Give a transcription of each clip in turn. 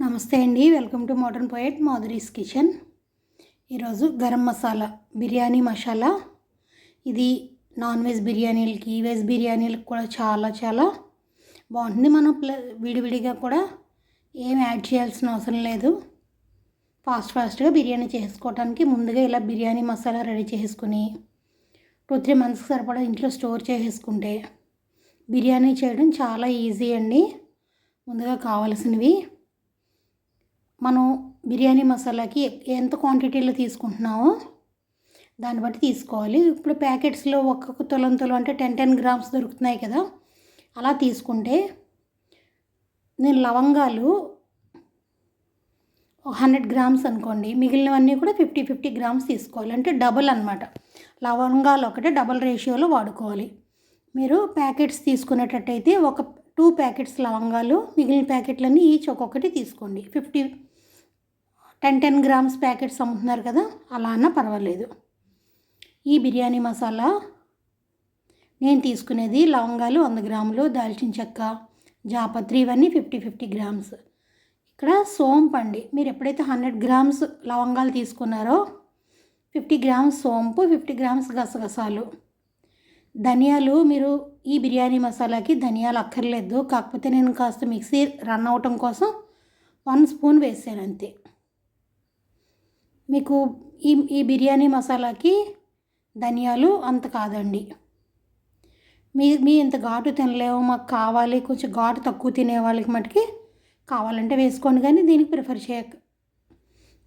నమస్తే అండి. Welcome to modern poet Madhuri's kitchen. ఈరోజు గరం మసాలా బిర్యానీ మసాలా. ఇది నాన్ వెజ్ బిర్యానీలకి వెజ్ బిర్యానీలకు కూడా చాలా చాలా బాగుంటుంది. మనం విడివిడిగా కూడా ఏం యాడ్ చేయాల్సిన అవసరం లేదు. ఫాస్ట్ ఫాస్ట్గా బిర్యానీ చేసుకోవడానికి ముందుగా ఇలా బిర్యానీ మసాలా రెడీ చేసుకుని టూ త్రీ మంత్స్కి సరిపడా ఇంట్లో స్టోర్ చేసేసుకుంటే బిర్యానీ చేయడం చాలా ఈజీ అండి. ముందుగా కావాల్సినవి మనం బిర్యానీ మసాలాకి ఎంత క్వాంటిటీలో తీసుకుంటున్నామో దాన్ని బట్టి తీసుకోవాలి. ఇప్పుడు ప్యాకెట్స్లో ఒక్కొక్క తులం తులం అంటే టెన్ టెన్ గ్రామ్స్ దొరుకుతున్నాయి కదా అలా తీసుకుంటే నేను లవంగాలు హండ్రెడ్ గ్రామ్స్ అనుకోండి మిగిలినవన్నీ కూడా ఫిఫ్టీ ఫిఫ్టీ గ్రామ్స్ తీసుకోవాలి. అంటే డబుల్ అనమాట లవంగాలు ఒకటే డబుల్ రేషియోలో వాడుకోవాలి. మీరు ప్యాకెట్స్ తీసుకునేటట్టయితే ఒక టూ ప్యాకెట్స్ లవంగాలు మిగిలిన ప్యాకెట్లన్నీ ఈచ్ ఒక్కొక్కటి తీసుకోండి. Fifty ten ten grams packets అమ్ముతున్నారు కదా అలా అన్నా పర్వాలేదు. ఈ బిర్యానీ మసాలా నేను తీసుకునేది లవంగాలు వంద గ్రాములు దాల్చిన చెక్క జాపత్రి ఇవన్నీ ఫిఫ్టీ ఫిఫ్టీ గ్రామ్స్. ఇక్కడ సోంపు అండి మీరు ఎప్పుడైతే హండ్రెడ్ గ్రామ్స్ లవంగాలు తీసుకున్నారో ఫిఫ్టీ గ్రామ్స్ సోంపు ఫిఫ్టీ గ్రామ్స్ గసగసాలు. ధనియాలు మీరు ఈ బిర్యానీ మసాలాకి ధనియాలు అక్కర్లేదు కాకపోతే నేను కాస్త మిక్సీ రన్ అవటం కోసం వన్ స్పూన్ వేసాను అంతే. మీకు ఈ ఈ బిర్యానీ మసాలాకి ధనియాలు అంత కాదండి. మీ మీ ఇంత ఘాటు తినలేము మాకు కావాలి కొంచెం ఘాటు తక్కువ తినే వాళ్ళకి మటుకి కావాలంటే వేసుకోండి. కానీ దీనికి ప్రిఫర్ చేయక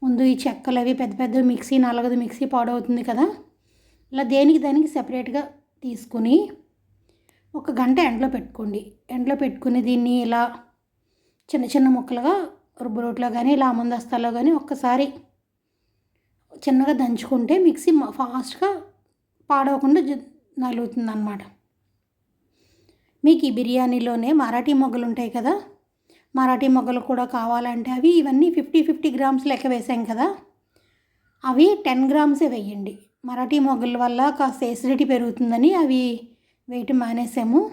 ముందు ఈ చెక్కలు అవి పెద్ద పెద్ద మిక్సీ నలగదు మిక్సీ పాడవుతుంది కదా. ఇలా దేనికి దానికి సెపరేట్గా తీసుకుని ఒక గంట ఎండలో పెట్టుకోండి. ఎండలో పెట్టుకుని దీన్ని ఇలా చిన్న చిన్న ముక్కలుగా రుబ్బు రోట్లో కానీ ఇలా ముందస్తాలో కానీ ఒక్కసారి చిన్నగా దంచుకుంటే మిక్సీ ఫాస్ట్గా పాడవకుండా నలుగుతుంది అనమాట మీకు ఈ బిర్యానీలోనే మరాఠీ మొగ్గలు ఉంటాయి కదా? మరాఠీ మొగ్గలు కూడా కావాలంటే అవి ఇవన్నీ ఫిఫ్టీ ఫిఫ్టీ గ్రామ్స్ లెక్క వేసాం కదా? అవి టెన్ గ్రామ్సే వేయండి. మరాఠీ మొగ్గల వల్ల కాస్త ఎసిడిటీ పెరుగుతుందని అవి వేయటం మానేసాము.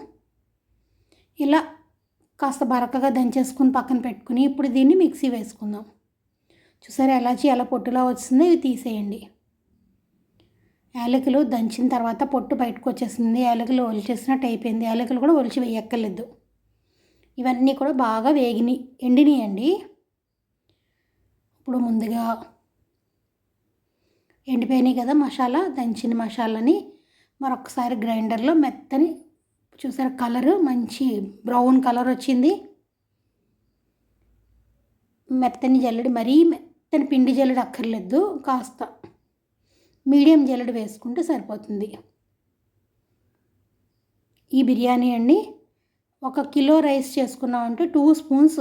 ఇలా కాస్త బరకగా దంచేసుకుని పక్కన పెట్టుకుని ఇప్పుడు దీన్ని మిక్సీ వేసుకుందాం. చూసారా ఎలాచి ఎలా పొట్టులా వస్తుందో ఇవి తీసేయండి. యాలకులు దంచిన తర్వాత పొట్టు బయటకు వచ్చేసింది. యాలకులు ఒలిచేసినట్టు అయిపోయింది. యాలకులు కూడా ఒలిచి వేయక్కర్లేదు. ఇవన్నీ కూడా బాగా వేగిని ఎండినాయండి. ఇప్పుడు ముందుగా ఎండిపోయినాయి కదా మసాలా దంచిన మసాలాని మరొకసారి గ్రైండర్లో మెత్తని చూసారు కలరు మంచి బ్రౌన్ కలర్ వచ్చింది. మెత్తని జల్లడి మరీ దాని పిండి జల్లెడ అక్కర్లేదు కాస్త మీడియం జల్లెడ వేసుకుంటే సరిపోతుంది. ఈ బిర్యానీ అండి ఒక కిలో రైస్ చేసుకున్నామంటే టూ స్పూన్స్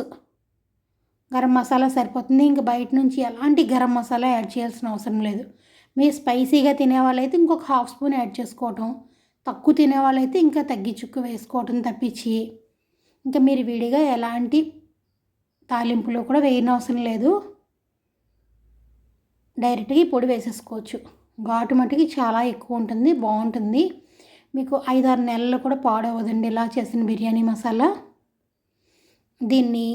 గరం మసాలా సరిపోతుంది. ఇంక బయట నుంచి ఎలాంటి గరం మసాలా యాడ్ చేయాల్సిన అవసరం లేదు. మీరు స్పైసీగా తినేవాళ్ళైతే ఇంకొక హాఫ్ స్పూన్ యాడ్ చేసుకోవటం తక్కువ తినేవాళ్ళైతే ఇంకా తగ్గించుకు వేసుకోవటం తప్పించి ఇంకా మీరు విడిగా ఎలాంటి తాలింపులు కూడా వేయనవసరం లేదు. డైరెక్ట్గా ఈ పొడి వేసేసుకోవచ్చు. ఘాటు మటుకి చాలా ఎక్కువ ఉంటుంది బాగుంటుంది. మీకు ఐదారు నెలలు కూడా పాడవదండి ఇలా చేసిన బిర్యానీ మసాలా. దీన్ని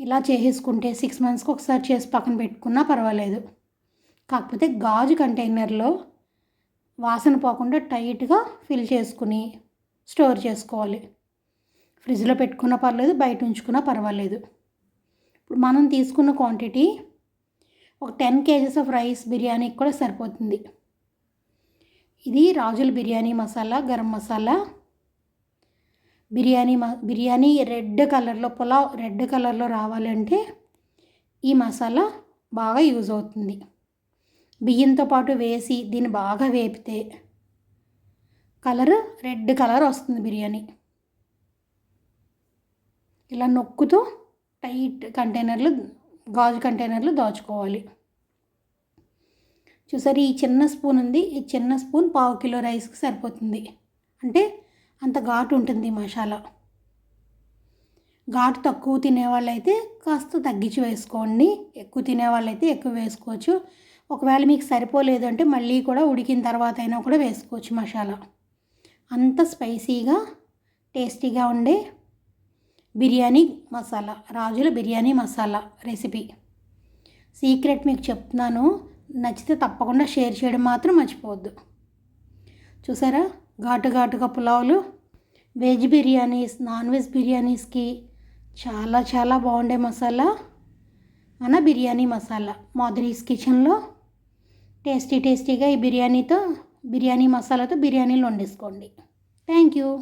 ఇలా చేసేసుకుంటే సిక్స్ మంత్స్కి ఒకసారి చేసి పక్కన పెట్టుకున్నా పర్వాలేదు. కాకపోతే గాజు కంటైనర్లో వాసన పోకుండా టైట్గా ఫిల్ చేసుకుని స్టోర్ చేసుకోవాలి. ఫ్రిడ్జ్లో పెట్టుకున్నా పర్లేదు బయట ఉంచుకున్నా పర్వాలేదు. ఇప్పుడు మనం తీసుకున్న క్వాంటిటీ ఒక టెన్ కేజెస్ ఆఫ్ రైస్ బిర్యానీకి కూడా సరిపోతుంది. ఇది రాజుల బిర్యానీ మసాలా గరం మసాలా. బిర్యానీ మ బిర్యానీ రెడ్ కలర్లో పులావ్ రెడ్ కలర్లో రావాలంటే ఈ మసాలా బాగా యూజ్ అవుతుంది. బియ్యంతో పాటు వేసి దీన్ని బాగా వేపితే కలర్ రెడ్ కలర్ వస్తుంది బిర్యానీ. ఇలా నొక్కుతూ టైట్ కంటైనర్లు గాజు కంటైనర్లు దాచుకోవాలి. చూసారు ఈ చిన్న స్పూన్ ఉంది. ఈ చిన్న స్పూన్ పావు కిలో రైస్కి సరిపోతుంది. అంటే అంత ఘాటు ఉంటుంది మసాలా. ఘాటు తక్కువ తినేవాళ్ళైతే కాస్త తగ్గించి వేసుకోండి. ఎక్కువ తినేవాళ్ళైతే ఎక్కువ వేసుకోవచ్చు. ఒకవేళ మీకు సరిపోలేదు అంటే మళ్ళీ కూడా ఉడికిన తర్వాత అయినా కూడా వేసుకోవచ్చు మసాలా. అంత స్పైసీగా టేస్టీగా ఉండే బిర్యానీ మసాలా రాజుల బిర్యానీ మసాలా రెసిపీ. సీక్రెట్ మీకు చెప్తున్నాను. నచ్చితే తప్పకుండా షేర్ చేయడం మాత్రం మర్చిపోవద్దు. చూసారా? ఘాటు ఘాటుగా పులావులు. వెజ్ బిర్యానీస్ నాన్ వెజ్ బిర్యానీస్కి చాలా చాలా బాగుండే మసాలా. మన బిర్యానీ మసాలా మాధురీస్ కిచెన్లో. టేస్టీ టేస్టీగా ఈ బిర్యానీతో బిర్యానీ మసాలాతో బిర్యానీలు వండేసుకోండి. Thank you.